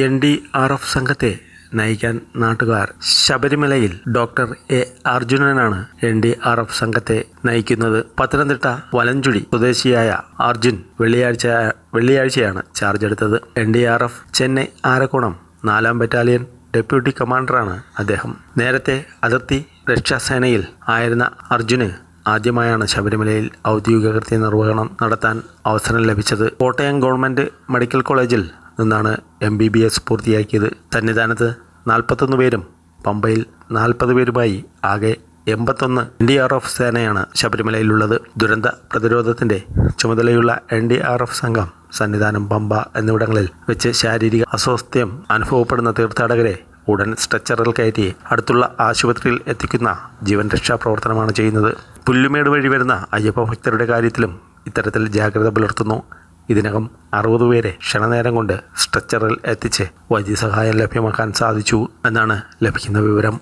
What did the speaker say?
N D R F സംഘത്തെ നയിക്കാൻ നാട്ടുകാർ ശബരിമലയിൽ ഡോക്ടർ എ അർജുനനാണ് എൻ ഡി ആർ എഫ് സംഘത്തെ നയിക്കുന്നത്. പത്തനംതിട്ട വലഞ്ചുഴി സ്വദേശിയായ അർജുൻ വെള്ളിയാഴ്ച വെള്ളിയാഴ്ചയാണ് ചാർജ് എടുത്തത്. N D R F Chennai Arakkonam നാലാം ബറ്റാലിയൻ ഡെപ്യൂട്ടി കമാൻഡറാണ് അദ്ദേഹം. നേരത്തെ അതിർത്തി രക്ഷാസേനയിൽ ആയിരുന്ന അർജുന് ആദ്യമായാണ് ശബരിമലയിൽ ഔദ്യോഗിക കൃത്യ നിർവഹണം നടത്താൻ അവസരം ലഭിച്ചത്. കോട്ടയം ഗവൺമെന്റ് മെഡിക്കൽ കോളേജിൽ നിന്നാണ് എം ബി ബി എസ് പൂർത്തിയാക്കിയത്. സന്നിധാനത്ത് നാൽപ്പത്തൊന്ന് പേരും പമ്പയിൽ നാൽപ്പത് പേരുമായി ആകെ എൺപത്തൊന്ന് എൻ ഡി ആർ എഫ് സേനയാണ് ശബരിമലയിലുള്ളത്. ദുരന്ത പ്രതിരോധത്തിന്റെ ചുമതലയുള്ള എൻ ഡി ആർ എഫ് സംഘം സന്നിധാനം പമ്പ എന്നിവിടങ്ങളിൽ വെച്ച് ശാരീരിക അസ്വാസ്ഥ്യം അനുഭവപ്പെടുന്ന തീർത്ഥാടകരെ ഉടൻ സ്ട്രെച്ചറിൽ കയറ്റി അടുത്തുള്ള ആശുപത്രിയിൽ എത്തിക്കുന്ന ജീവൻ രക്ഷാ പ്രവർത്തനമാണ് ചെയ്യുന്നത്. പുല്ലുമേട് വഴി വരുന്ന അയ്യപ്പ ഭക്തരുടെ കാര്യത്തിലും ഇത്തരത്തിൽ ജാഗ്രത പുലർത്തുന്നു. ഇതിനകം അറുപത് പേരെ ക്ഷണനേരം കൊണ്ട് സ്ട്രെച്ചറിൽ എത്തിച്ച് വൈദ്യസഹായം ലഭ്യമാക്കാൻ സാധിച്ചു എന്നാണ് ലഭിക്കുന്ന വിവരം.